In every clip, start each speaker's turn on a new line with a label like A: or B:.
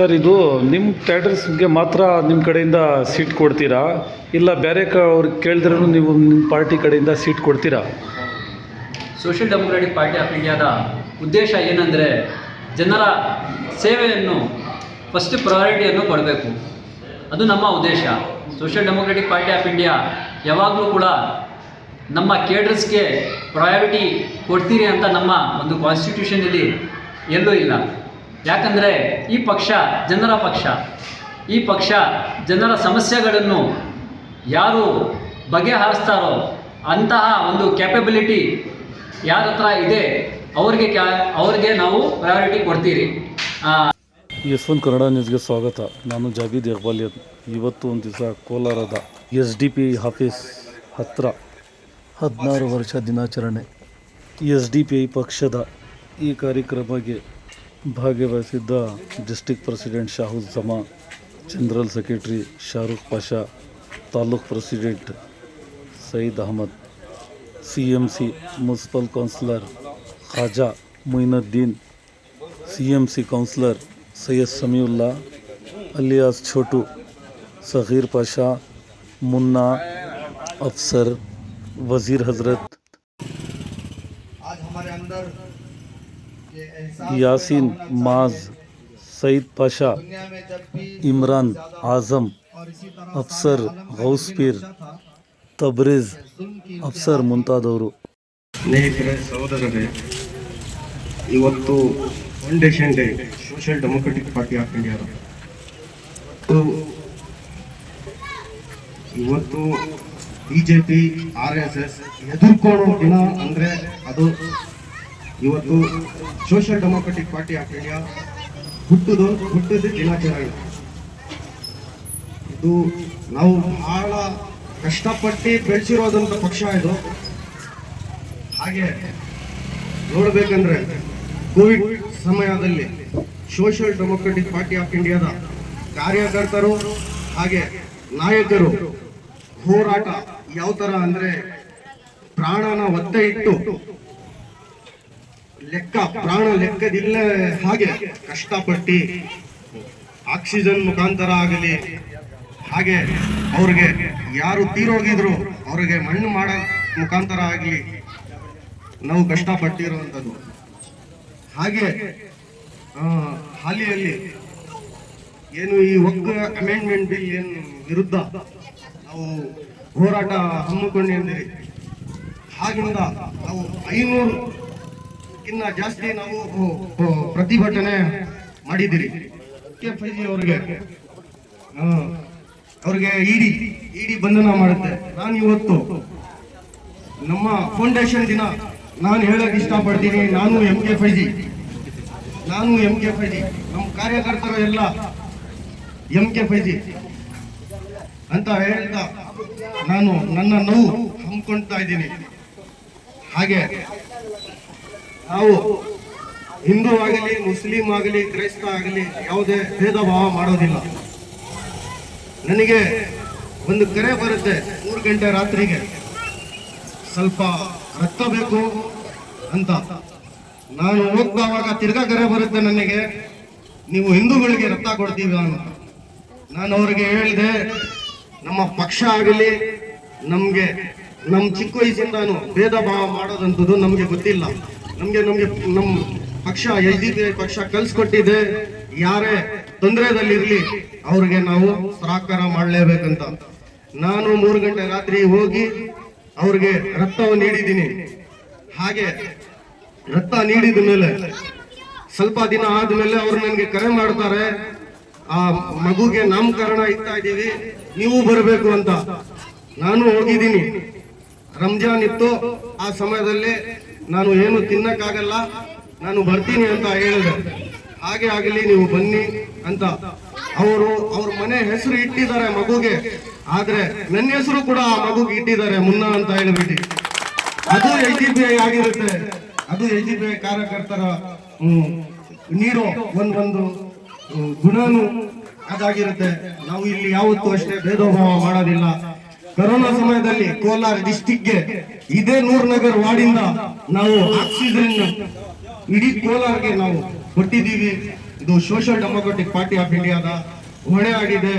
A: Sir, ಇದು ನಿಮ್ಮ ಥಿಯೇಟರ್ಸ್ಗೆ ಮಾತ್ರ ನಿಮ್ಮ ಕಡೆಯಿಂದ ಸೀಟ್ ಕೊಡ್ತೀರಾ? ಇಲ್ಲ ಬೇರೆ ಕ ಅವ್ರಿಗೆ ಕೇಳಿದ್ರೂ ನೀವು ನಿಮ್ಮ ಪಾರ್ಟಿ ಕಡೆಯಿಂದ ಸೀಟ್ ಕೊಡ್ತೀರಾ?
B: ಸೋಷಿಯಲ್ ಡೆಮೊಕ್ರೆಟಿಕ್ ಪಾರ್ಟಿ ಆಫ್ ಇಂಡಿಯಾದ ಉದ್ದೇಶ ಏನಂದರೆ ಜನರ ಸೇವೆಯನ್ನು ಫಸ್ಟ್ ಪ್ರಯಾರಿಟಿಯನ್ನು ಕೊಡಬೇಕು. ಅದು ನಮ್ಮ ಉದ್ದೇಶ. Social democratic party of India ಯಾವಾಗಲೂ ಕೂಡ ನಮ್ಮ ಕೇಡರ್ಸ್ಗೆ ಪ್ರಯಾರಿಟಿ ಕೊಡ್ತೀರಿ ಅಂತ ನಮ್ಮ ಒಂದು ಕಾನ್ಸ್ಟಿಟ್ಯೂಷನಲ್ಲಿ ಎಲ್ಲೂ ಇಲ್ಲ. ಯಾಕಂದರೆ ಈ ಪಕ್ಷ ಜನರ ಪಕ್ಷ. ಈ ಪಕ್ಷ ಜನರ ಸಮಸ್ಯೆಗಳನ್ನು ಯಾರು ಬಗೆಹರಿಸ್ತಾರೋ ಅಂತಹ ಒಂದು ಕ್ಯಾಪಬಿಲಿಟಿ ಯಾರ ಹತ್ರ ಇದೆ, ಅವ್ರಿಗೆ ಕ್ಯಾ, ಅವ್ರಿಗೆ ನಾವು ಪ್ರಯಾರಿಟಿ ಕೊಡ್ತೀರಿ. ಎಸ್
A: ಒನ್ ಕನ್ನಡ ನ್ಯೂಸ್ಗೆ ಸ್ವಾಗತ. ನಾನು ಜಾವೀದ್ ಇಕ್ಬಾಲಿ ಇವತ್ತು ಒಂದು ದಿವಸ ಕೋಲಾರದ ಎಸ್ ಡಿ ಪಿ ಆಫೀಸ್ ಹತ್ತಿರ ಹದಿನಾರು ವರ್ಷ ದಿನಾಚರಣೆ. ಎಸ್ ಡಿ ಪಿ ಪಕ್ಷದ ಈ ಕಾರ್ಯಕ್ರಮಕ್ಕೆ ಭಾಗವಹಿಸಿದ್ದ district president Shahud Jama general secretary Shahrukh Pasha taluk president Sayeed Ahmed C M C municipal councillor Khaja Moinuddin C M C councillor Syed Samiulla alias Chhotu Sagheer Pasha Munna Afsar Wazir Hazrat
C: आज हमारे अंदर ये एहसास
A: यासीन
C: पैदा होना
A: माज
C: चाहिए।
A: सईद पाशा
C: दुनिया में जब भी
A: इमरान
C: ज्यादा
A: आज़म
C: और इसी तरह
A: अफसर
C: सारे आलम का
A: गौस
C: ये भी
A: पीर
C: नक्शा था
A: तब्रेज़
C: कि जुल्म की
A: अफसर ಮುಂತಾದವರು
D: ಸ್ನೇಹಿತರೆ ಸಹೋದರರೇ ಇವತ್ತು foundation day social democratic party of India ಇವತ್ತು B J P R S S ಎದುರ್ಕೊಳ್ಳೋ ದಿನ ಅಂದರೆ ಅದು ಇವತ್ತು social democratic party of India ಹುಟ್ಟುದು ಹುಟ್ಟದ ದಿನಾಚರಣೆ. ಇದು ನಾವು ಬಹಳ ಕಷ್ಟಪಟ್ಟು ಬೆಳೆಸಿರೋದಂತ ಪಕ್ಷ ಇದು. ಹಾಗೆ ನೋಡಬೇಕಂದ್ರೆ ಕೋವಿಡ್ ಸಮಯದಲ್ಲಿ ಸೋಷಿಯಲ್ ಡೆಮೋಕ್ರೆಟಿಕ್ ಪಾರ್ಟಿ ಆಫ್ ಇಂಡಿಯಾದ ಕಾರ್ಯಕರ್ತರು ಹಾಗೆ ನಾಯಕರು ಹೋರಾಟ ಯಾವ ತರ ಅಂದ್ರೆ ಪ್ರಾಣನ ಒತ್ತೆ ಇಟ್ಟು ಲೆಕ್ಕ, ಪ್ರಾಣ ಲೆಕ್ಕದಿಲ್ಲ ಹಾಗೆ ಕಷ್ಟಪಟ್ಟು ಆಕ್ಸಿಜನ್ ಮುಖಾಂತರ ಆಗಲಿ, ಹಾಗೆ ಅವ್ರಿಗೆ ಯಾರು ತೀರೋಗಿದ್ರು ಅವ್ರಿಗೆ ಮಣ್ಣು ಮಾಡ ಮುಖಾಂತರ ಆಗಲಿ ನಾವು ಕಷ್ಟಪಟ್ಟಿರುವಂಥದ್ದು. ಹಾಗೆ ಹಾಲಿಯಲ್ಲಿ ಏನು ಈ ಒಕ್ಕ ಅಮೆಂಡ್ಮೆಂಟ್ ಬಿಲ್ ಏನು ವಿರುದ್ಧ ನಾವು ಹೋರಾಟ ಹಮ್ಮಿಕೊಂಡಿದ್ದೀರಿ ಹಾಗಿಂದ ನಾವು ಐನೂರಕ್ಕಿಂತ ಜಾಸ್ತಿ ನಾವು ಪ್ರತಿಭಟನೆ ಮಾಡಿದಿರಿ ಕೆ ಜಿ ಅವ್ರಿಗೆ ಅವ್ರಿಗೆ ಇಡಿ ಇಡಿ ಬಂಧನ ಮಾಡುತ್ತೆ. ನಾನು ಇವತ್ತು ನಮ್ಮ ಫೌಂಡೇಶನ್ ದಿನ ನಾನು ಹೇಳಕ್ ಇಷ್ಟಪಡ್ತೀನಿ. ನಾನು ಎಂ ಕೆ ಫೈ ಜಿ ನಾನು ಎಂ ಕೆ ಫೈ ಜಿ ನಮ್ಮ ಕಾರ್ಯಕರ್ತರು ಎಲ್ಲ ಎಂ ಕೆ ಫೈ ಜಿ ಅಂತ ಹೇಳ್ತಾ ನಾನು ನನ್ನ ನೋವು ಹಮ್ಮಿಕೊಳ್ತಾ ಇದ್ದೀನಿ. ಹಾಗೆ ನಾವು ಹಿಂದೂ ಆಗಲಿ, ಮುಸ್ಲಿಂ ಆಗಲಿ, ಕ್ರೈಸ್ತ ಆಗಲಿ ಯಾವುದೇ ಭೇದ ಭಾವ ಮಾಡೋದಿಲ್ಲ. ನನಗೆ ಒಂದು ಕರೆ ಬರುತ್ತೆ ಮೂರು ಗಂಟೆ ರಾತ್ರಿಗೆ. ಸ್ವಲ್ಪ ರಕ್ತ ಬೇಕು ಅಂತ. ನಾನು ಹೋಗ್ತಾವಾಗ ತಿರ್ಗಾ ಕರೆ ಬರುತ್ತೆ ನನಗೆ. ನೀವು ಹಿಂದೂಗಳಿಗೆ ರಕ್ತ ಕೊಡ್ತೀವಿ ಅಂತ. ನಾನು ಅವ್ರಿಗೆ ಹೇಳಿದೆ, ನಮ್ಮ ಪಕ್ಷ ಆಗಲಿ, ನಮಗೆ ನಮ್ಮ ಚಿಕ್ಕ ವಯಸ್ಸಿಂದಾನು ಭೇದ ಭಾವ ಮಾಡೋದಂಥದ್ದು ನಮಗೆ ಗೊತ್ತಿಲ್ಲ. ನಮಗೆ ನಮಗೆ ನಮ್ಮ ಪಕ್ಷ ಎಲ್ದಿದೆ ಪಕ್ಷ ಕಲ್ಸ್ಕೊಟ್ಟಿದೆ ಯಾರೇ ತೊಂದರೆದಲ್ಲಿರ್ಲಿ ಅವ್ರಿಗೆ ನಾವು ಸಹಕಾರ ಮಾಡಲೇಬೇಕಂತ. ನಾನು ಮೂರು ಗಂಟೆ ರಾತ್ರಿ ಹೋಗಿ ಅವ್ರಿಗೆ ರಕ್ತವನ್ನು ನೀಡಿದ್ದೀನಿ. ಹಾಗೆ ರಕ್ತ ನೀಡಿದ ಮೇಲೆ ಸ್ವಲ್ಪ ದಿನ ಆದ್ಮೇಲೆ ಅವ್ರು ನನಗೆ ಕರೆ ಮಾಡ್ತಾರೆ. ಆ ಮಗುಗೆ ನಾಮಕರಣ ಇಡ್ತಾ ಇದ್ದೀವಿ. ನೀವು ಬರಬೇಕು ಅಂತ. ನಾನು ಹೋಗಿದ್ದೀನಿ. ರಂಜಾನ್ ಇತ್ತು. ಆ ಸಮಯದಲ್ಲಿ ನಾನು ಏನು ತಿನ್ನಕ್ಕಾಗಲ್ಲ, ನಾನು ಬರ್ತೀನಿ ಅಂತ ಹೇಳಿದೆ. ಹಾಗೆ ಆಗಲಿ, ನೀವು ಬನ್ನಿ ಅಂತ. ಅವರು ಅವ್ರ ಮನೆ ಹೆಸರು ಇಟ್ಟಿದ್ದಾರೆ ಮಗುಗೆ. ಆದ್ರೆ ನನ್ನ ಹೆಸರು ಕೂಡ ಆ ಮಗುಗೆ ಇಟ್ಟಿದ್ದಾರೆ ಮುನ್ನ ಅಂತ ಹೇಳ್ಬಿಟ್ಟು. ಅದು ಎಚ್ ಡಿ ಪಿ ಐ ಆಗಿರುತ್ತೆ. ಅದು ಎಚ್ ಡಿ ಪಿ ಐ ಕಾರ್ಯಕರ್ತರ ನೀರು ಒಂದೊಂದು ಗುಣನು ಅದಾಗಿರುತ್ತೆ. ನಾವು ಇಲ್ಲಿ ಯಾವತ್ತೂ ಅಷ್ಟೇ ಭೇದ ಭಾವ ಮಾಡೋದಿಲ್ಲ. ಕರೋನಾ ಸಮಯದಲ್ಲಿ ಕೋಲಾರ ಡಿಸ್ಟಿಕ್ಗೆ ಇದೇ ನೂರ್ನಗರ್ ವಾರ್ಡಿಂದ ನಾವು ಆಕ್ಸಿಜನ್ ಇಡೀ ಕೋಲಾರ್ಗೆ ನಾವು ಕೊಟ್ಟಿದ್ದೀವಿ. ಇದು ಸೋಷಿಯಲ್ ಡೆಮೋಕ್ರೆಟಿಕ್ ಪಾರ್ಟಿ ಆಫ್ ಇಂಡಿಯಾದ ಹೊಣೆ ಆಗಿದೆ.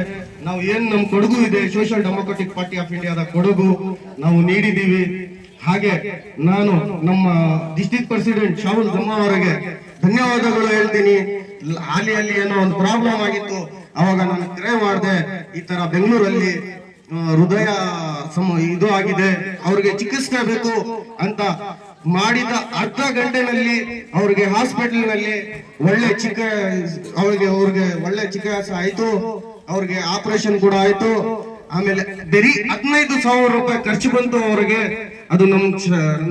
D: ನಾವು ಏನ್ ನಮ್ ಕೊಡಗು ಇದೆ, ಸೋಷಿಯಲ್ ಡೆಮೋಕ್ರೆಟಿಕ್ ಪಾರ್ಟಿ ಆಫ್ ಇಂಡಿಯಾದ ಕೊಡಗು ನಾವು ನೀಡಿದ್ದೀವಿ. ಹಾಗೆ ನಾನು ನಮ್ಮ ಡಿಸ್ಟಿಕ್ ಪ್ರೆಸಿಡೆಂಟ್ ಶಾಹುಲ್ ಜಮ್ಮಾ ಅವರಿಗೆ ಧನ್ಯವಾದಗಳು ಹೇಳ್ತೀನಿ. ಹಾಲಿಯಲ್ಲಿ ಏನೋ ಒಂದು ಪ್ರಾಬ್ಲಮ್ ಆಗಿತ್ತು, ಅವಾಗ ನಾನು ಕರೆ ಮಾಡಿದೆ. ಈ ತರ ಬೆಂಗಳೂರಲ್ಲಿ ಹೃದಯ ಸಮ ಇದು ಆಗಿದೆ. ಅವ್ರಿಗೆ ಚಿಕಿತ್ಸೆ ಬೇಕು ಅಂತ ಮಾಡಿದ ಅರ್ಧ ಗಂಟೆನಲ್ಲಿ ಅವ್ರಿಗೆ ಹಾಸ್ಪಿಟಲ್ನಲ್ಲಿ ಒಳ್ಳೆ ಚಿಕ್ಕ ಅವ್ರಿಗೆ ಅವ್ರಿಗೆ ಒಳ್ಳೆ ಚಿಕಿತ್ಸೆ ಆಯ್ತು. ಅವ್ರಿಗೆ ಆಪರೇಷನ್ ಕೂಡ ಆಯ್ತು. ಆಮೇಲೆ ಬರೀ ಹದಿನೈದು ಸಾವಿರ ರೂಪಾಯಿ ಖರ್ಚು ಬಂತು ಅವರಿಗೆ. ಅದು ನಮ್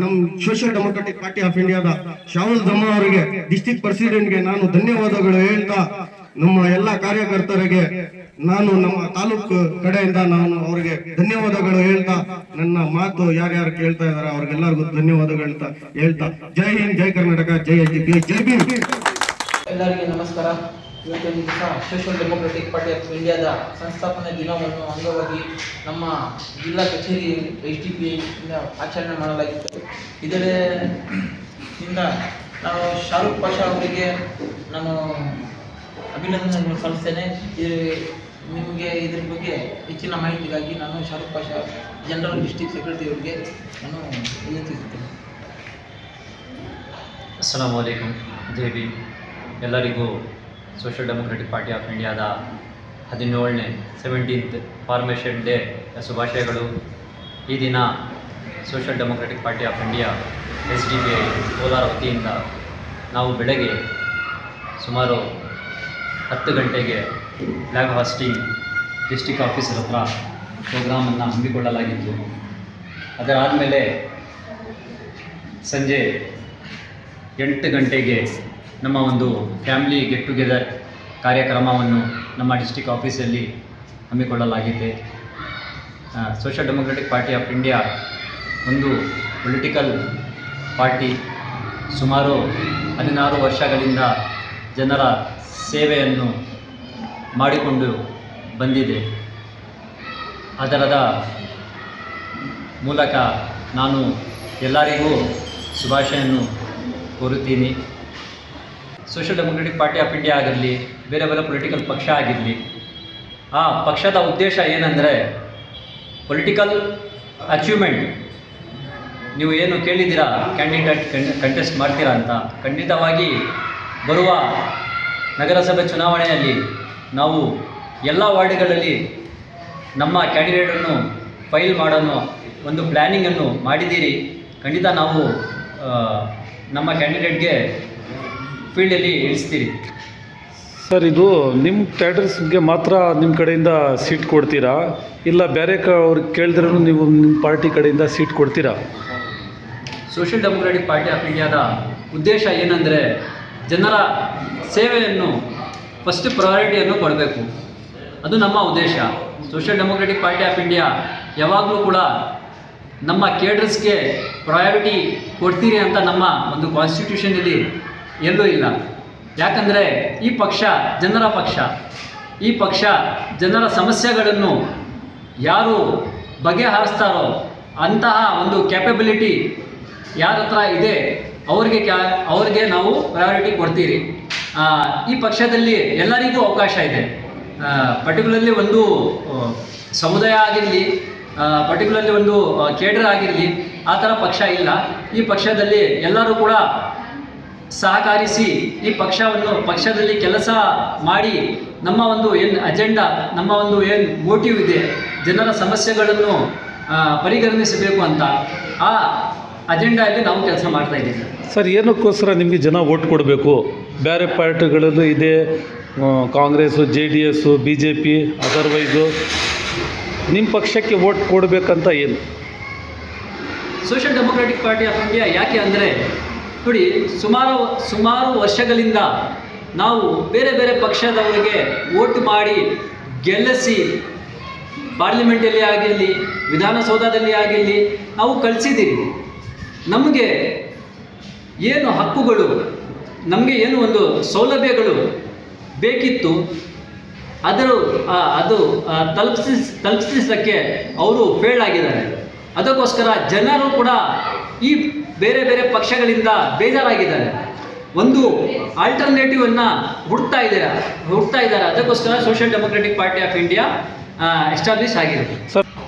D: ನಮ್ ಸೋಷಿಯಲ್ ಡೆಮೊಕ್ರೆಟಿಕ್ ಪಾರ್ಟಿ ಆಫ್ ಇಂಡಿಯಾದ ಶಾಹುಲ್ ದಮ್ಮ ಅವರಿಗೆ ಡಿಸ್ಟಿಕ್ ಪ್ರೆಸಿಡೆಂಟ್ಗೆ ನಾನು ಧನ್ಯವಾದಗಳು ಹೇಳ್ತಾ ನಮ್ಮ ಎಲ್ಲ ಕಾರ್ಯಕರ್ತರಿಗೆ ನಾನು ನಮ್ಮ ತಾಲೂಕು ಕಡೆಯಿಂದ ನಾನು ಅವರಿಗೆ ಧನ್ಯವಾದಗಳು ಹೇಳ್ತಾ, ನನ್ನ ಮಾತು ಯಾರ್ಯಾರು ಕೇಳ್ತಾ ಇದಾರೆ ಅವ್ರಿಗೆಲ್ಲರಿಗೂ ಧನ್ಯವಾದಗಳು ಹೇಳ್ತಾ. ಜೈ ಹಿಂದ್, ಜೈ ಕರ್ನಾಟಕ, ಜೈ ಡಿ ಜೈ ಬಿ
E: ಎಲ್ಲರಿಗೆ ನಮಸ್ಕಾರ. ಇವತ್ತಿನ ಸೋಷಿಯಲ್ ಡೆಮೊಕ್ರೆಟಿಕ್ ಪಾರ್ಟಿ ಆಫ್ ಇಂಡಿಯಾದ ಸಂಸ್ಥಾಪನಾ ದಿನವನ್ನು ಅಂಗವಾಗಿ ನಮ್ಮ ಜಿಲ್ಲಾ ಕಚೇರಿ ಎಚ್ ಡಿ ಪಿ ಆಚರಣೆ ಮಾಡಲಾಗಿತ್ತು. ಇದರಿಂದ ನಾವು ಶಾರುಖ್ ಪಾಷಾ ಅವರಿಗೆ ನಾನು ಅಭಿನಂದನೆಗಳು ಸಲ್ಲಿಸ್ತೇನೆ. ಇದು ನಿಮಗೆ ಇದ್ರ ಬಗ್ಗೆ ಹೆಚ್ಚಿನ ಮಾಹಿತಿಗಾಗಿ ನಾನು Shahrukh Pasha, general district secretary ಅವರಿಗೆ ನಾನು ವಿನಂತಿಸುತ್ತೇನೆ.
B: ಅಸ್ಸಲಾಂ ವಲೈಕುಂ ದೇವಿ ಎಲ್ಲರಿಗೂ ಸೋಷಿಯಲ್ ಡೆಮೊಕ್ರೆಟಿಕ್ ಪಾರ್ಟಿ ಆಫ್ ಇಂಡಿಯಾದ ಹದಿನೇಳನೇ ಸೆವೆಂಟೀನ್ತ್ ಫಾರ್ಮೇಷನ್ ಡೇ ಶುಭಾಶಯಗಳು. ಈ ದಿನ social democratic party of India S D B I Kolar ವತಿಯಿಂದ ನಾವು ಬೆಳಗ್ಗೆ ಸುಮಾರು ಹತ್ತು ಗಂಟೆಗೆ ಫ್ಲಾಗ್ ಹಾಸ್ಟಿಂಗ್ ಡಿಸ್ಟಿಕ್ ಆಫೀಸರ್ ಹತ್ರ ಪ್ರೋಗ್ರಾಮನ್ನು ಹಮ್ಮಿಕೊಳ್ಳಲಾಗಿತ್ತು. ಅದರಾದಮೇಲೆ ಸಂಜೆ ಎಂಟು ಗಂಟೆಗೆ ನಮ್ಮ ಒಂದು ಫ್ಯಾಮಿಲಿ ಗೆಟ್ ಟುಗೆದರ್ ಕಾರ್ಯಕ್ರಮವನ್ನು ನಮ್ಮ ಡಿಸ್ಟಿಕ್ ಆಫೀಸಲ್ಲಿ ಹಮ್ಮಿಕೊಳ್ಳಲಾಗಿದೆ social democratic party of India ಒಂದು ಪೊಲಿಟಿಕಲ್ ಪಾರ್ಟಿ ಸುಮಾರು ಹದಿನಾರು ವರ್ಷಗಳಿಂದ ಜನರ ಸೇವೆಯನ್ನು ಮಾಡಿಕೊಂಡು ಬಂದಿದೆ. ಅದರದ ಮೂಲಕ ನಾನು ಎಲ್ಲರಿಗೂ ಶುಭಾಶಯನ್ನು ಕೋರುತ್ತೀನಿ. Social democratic party of India ಆಗಿರಲಿ, ಬೇರೆ ಬೇರೆ ಪೊಲಿಟಿಕಲ್ ಪಕ್ಷ ಆಗಿರಲಿ, ಆ ಪಕ್ಷದ ಉದ್ದೇಶ ಏನಂದರೆ ಪೊಲಿಟಿಕಲ್ ಅಚೀವ್ಮೆಂಟ್ ನೀವು ಏನು ಕೇಳಿದ್ದೀರಾ ಕ್ಯಾಂಡಿಡೇಟ್ ಕಂಟೆಸ್ಟ್ ಮಾಡ್ತೀರಾ ಅಂತ, ಖಂಡಿತವಾಗಿ ಬರುವ ನಗರಸಭೆ ಚುನಾವಣೆಯಲ್ಲಿ ನಾವು ಎಲ್ಲ ವಾರ್ಡ್ಗಳಲ್ಲಿ ನಮ್ಮ ಕ್ಯಾಂಡಿಡೇಟನ್ನು ಫೈಲ್ ಮಾಡಲು ಒಂದು ಪ್ಲ್ಯಾನಿಂಗನ್ನು ಮಾಡಿದ್ದೀರಿ. ಖಂಡಿತ ನಾವು ನಮ್ಮ ಕ್ಯಾಂಡಿಡೇಟ್ಗೆ ಫೀಲ್ಡಲ್ಲಿ ಇಳಿಸ್ತೀರಿ.
A: ಸರ್ ಇದು ನಿಮ್ಮ ಕ್ಯಾಡರ್ಸ್ಗೆ ಮಾತ್ರ ನಿಮ್ಮ ಕಡೆಯಿಂದ ಸೀಟ್ ಕೊಡ್ತೀರಾ? ಇಲ್ಲ ಬೇರೆ ಕ ಅವ್ರಿಗೆ ಕೇಳಿದ್ರೂ ನೀವು ನಿಮ್ಮ ಪಾರ್ಟಿ ಕಡೆಯಿಂದ ಸೀಟ್ ಕೊಡ್ತೀರಾ?
B: ಸೋಷಿಯಲ್ ಡೆಮೊಕ್ರೆಟಿಕ್ ಪಾರ್ಟಿ ಆಫ್ ಇಂಡಿಯಾದ ಉದ್ದೇಶ ಏನಂದರೆ ಜನರ ಸೇವೆಯನ್ನು ಫಸ್ಟ್ ಪ್ರಯಾರಿಟಿಯನ್ನು ಕೊಡಬೇಕು. ಅದು ನಮ್ಮ ಉದ್ದೇಶ. Social democratic party of India ಯಾವಾಗಲೂ ಕೂಡ ನಮ್ಮ ಕೇಡರ್ಸ್ಗೆ ಪ್ರಯಾರಿಟಿ ಕೊಡ್ತೀರಿ ಅಂತ ನಮ್ಮ ಒಂದು ಕಾನ್ಸ್ಟಿಟ್ಯೂಷನಲ್ಲಿ ಎಲ್ಲೂ ಇಲ್ಲ. ಯಾಕಂದರೆ ಈ ಪಕ್ಷ ಜನರ ಪಕ್ಷ. ಈ ಪಕ್ಷ ಜನರ ಸಮಸ್ಯೆಗಳನ್ನು ಯಾರು ಬಗೆಹರಿಸ್ತಾರೋ ಅಂತಹ ಒಂದು ಕ್ಯಾಪಬಿಲಿಟಿ ಯಾರ ಹತ್ರ ಇದೆ ಅವ್ರಿಗೆ ಕ್ಯಾ, ಅವ್ರಿಗೆ ನಾವು ಪ್ರಯಾರಿಟಿ ಕೊಡ್ತೀರಿ. ಈ ಪಕ್ಷದಲ್ಲಿ ಎಲ್ಲರಿಗೂ ಅವಕಾಶ ಇದೆ. ಪರ್ಟಿಕ್ಯುಲರ್ಲಿ ಒಂದು ಸಮುದಾಯ ಆಗಿರಲಿ ಪರ್ಟಿಕ್ಯುಲರ್ಲಿ ಒಂದು ಕೇಡರ್ ಆಗಿರಲಿ, ಆ ಥರ ಪಕ್ಷ ಇಲ್ಲ. ಈ ಪಕ್ಷದಲ್ಲಿ ಎಲ್ಲರೂ ಕೂಡ ಸಹಕರಿಸಿ ಈ ಪಕ್ಷವನ್ನು, ಪಕ್ಷದಲ್ಲಿ ಕೆಲಸ ಮಾಡಿ ನಮ್ಮ ಒಂದು ಏನು ಅಜೆಂಡಾ ನಮ್ಮ ಒಂದು ಏನು ಮೋಟಿವ್ ಇದೆ, ಜನರ ಸಮಸ್ಯೆಗಳನ್ನು ಪರಿಗಣಿಸಬೇಕು ಅಂತ ಆ ಅಜೆಂಡಾದಲ್ಲಿ ನಾವು ಕೆಲಸ ಮಾಡ್ತಾ ಇದ್ದೀವಿ.
A: ಸರ್, ಏನಕ್ಕೋಸ್ಕರ ನಿಮಗೆ ಜನ ಓಟ್ ಕೊಡಬೇಕು? ಬೇರೆ ಪಾರ್ಟಿಗಳಲ್ಲೂ ಇದೆ Congress J D S B J P otherwise ನಿಮ್ಮ ಪಕ್ಷಕ್ಕೆ ಓಟ್ ಕೊಡಬೇಕಂತ ಏನು?
B: Social democratic party of India ಯಾಕೆ ಅಂದರೆ, ನೋಡಿ, ಸುಮಾರು ಸುಮಾರು ವರ್ಷಗಳಿಂದ ನಾವು ಬೇರೆ ಬೇರೆ ಪಕ್ಷದವರಿಗೆ ವೋಟ್ ಮಾಡಿ ಗೆಲ್ಲಿಸಿ, ಪಾರ್ಲಿಮೆಂಟಲ್ಲಿ ಆಗಿರಲಿ, ವಿಧಾನಸೌಧದಲ್ಲಿ ಆಗಿರಲಿ, ನಾವು ಕಳಿಸಿದ್ದೀವಿ. ನಮಗೆ ಏನು ಹಕ್ಕುಗಳು ನಮಗೆ ಏನು ಒಂದು ಸೌಲಭ್ಯಗಳು ಬೇಕಿತ್ತು ಅದರ ಅದು ತಲುಪಿಸಿ ತಲುಪಿಸಲಿಕ್ಕೆ ಅವರು ಫೇಲ್ ಆಗಿದ್ದಾರೆ. ಅದಕ್ಕೋಸ್ಕರ ಜನರು ಕೂಡ ಈ ಬೇರೆ ಬೇರೆ ಪಕ್ಷಗಳಿಂದ ಬೇಜಾರಾಗಿದ್ದಾರೆ. ಒಂದು ಆಲ್ಟರ್ನೇಟಿವ್ ಅನ್ನ ಹುಡ್ತಾ ಇದ್ದಾರೆ ಹುಡ್ತಾ ಇದ್ದಾರೆ. ಅದಕ್ಕೋಸ್ಕರ social democratic party of India establish ಆಗಿದೆ.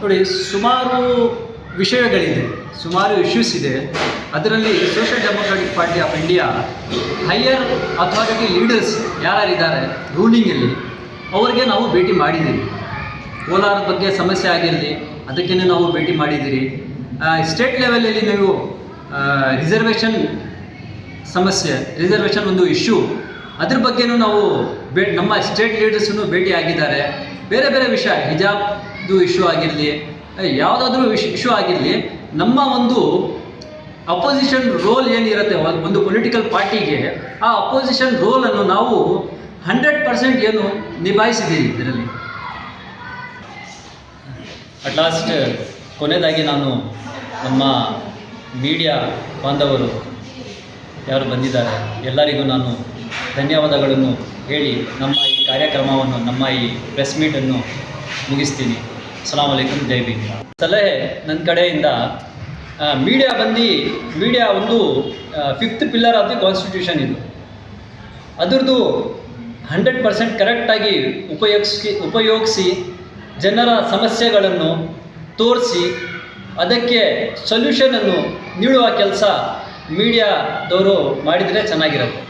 B: ನೋಡಿ ಸುಮಾರು ವಿಷಯಗಳಿದೆ. ಸುಮಾರು ಇಶ್ಯೂಸ್ ಇದೆ. ಅದರಲ್ಲಿ social democratic party of India higher authority leaders ಯಾರ್ಯಾರಿದ್ದಾರೆ ರೂಲಿಂಗಲ್ಲಿ ಅವರಿಗೆ ನಾವು ಭೇಟಿ ಮಾಡಿದ್ದೀವಿ. ಕೋಲಾರದ ಬಗ್ಗೆ ಸಮಸ್ಯೆ ಆಗಿರಲಿ ಅದಕ್ಕೇ ನಾವು ಭೇಟಿ ಮಾಡಿದ್ದೀರಿ. ಸ್ಟೇಟ್ ಲೆವೆಲಲ್ಲಿ ನೀವು ರಿಸರ್ವೇಷನ್ ಸಮಸ್ಯೆ ರಿಸರ್ವೇಷನ್ ಒಂದು ಇಶ್ಯೂ ಅದ್ರ ಬಗ್ಗೆನೂ ನಾವು ನಮ್ಮ ಸ್ಟೇಟ್ ಲೀಡರ್ಸನ್ನು ಭೇಟಿ ಆಗಿದ್ದಾರೆ ಬೇರೆ ಬೇರೆ ವಿಷಯ ಹಿಜಾಬ್ದು ಇಶ್ಯೂ ಆಗಿರಲಿ ಯಾವುದಾದ್ರೂ ಇಶ್ಯೂ ಆಗಿರಲಿ, ನಮ್ಮ ಒಂದು ಅಪೋಸಿಷನ್ ರೋಲ್ ಏನಿರುತ್ತೆ, ಒಂದ್- ಒಂದು ಪೊಲಿಟಿಕಲ್ ಪಾರ್ಟಿಗೆ ಆ ಅಪೋಸಿಷನ್ ರೋಲನ್ನು ನಾವು ಹಂಡ್ರೆಡ್ ಪರ್ಸೆಂಟ್ ಏನು ನಿಭಾಯಿಸಿದ್ದೀರಿ ಇದರಲ್ಲಿ? ಅಟ್ ಲಾಸ್ಟ್ ಕೊನೆಯದಾಗಿ ನಾನು ನಮ್ಮ ಮೀಡಿಯಾ ಬಾಂಧವರು ಯಾರು ಬಂದಿದ್ದಾರೆ, ಎಲ್ಲರಿಗೂ ನಾನು ಧನ್ಯವಾದಗಳನ್ನು ಹೇಳಿ ನಮ್ಮ ಈ ಕಾರ್ಯಕ್ರಮವನ್ನು, ನಮ್ಮ ಈ ಪ್ರೆಸ್ ಮೀಟನ್ನು ಮುಗಿಸ್ತೀನಿ. ಅಸ್ಸಲಾಂ ವಲೈಕುಂ ಜೈ ಭೀಮ್ ಸಲಹೆ ನನ್ನ ಕಡೆಯಿಂದ ಮೀಡಿಯಾ ಬಂದು ಮೀಡಿಯಾ ಒಂದು fifth pillar of the constitution ಇದು. ಅದರದ್ದು ಹಂಡ್ರೆಡ್ ಪರ್ಸೆಂಟ್ ಕರೆಕ್ಟಾಗಿ ಉಪಯೋಗಿಸಿ ಉಪಯೋಗಿಸಿ ಜನರ ಸಮಸ್ಯೆಗಳನ್ನು ತೋರಿಸಿ, ಅದಕ್ಕೆ ಸೊಲ್ಯೂಷನನ್ನು ನೀಡುವ ಕೆಲಸ ಮೀಡಿಯಾದವರು ಮಾಡಿದರೆ ಚೆನ್ನಾಗಿರುತ್ತೆ.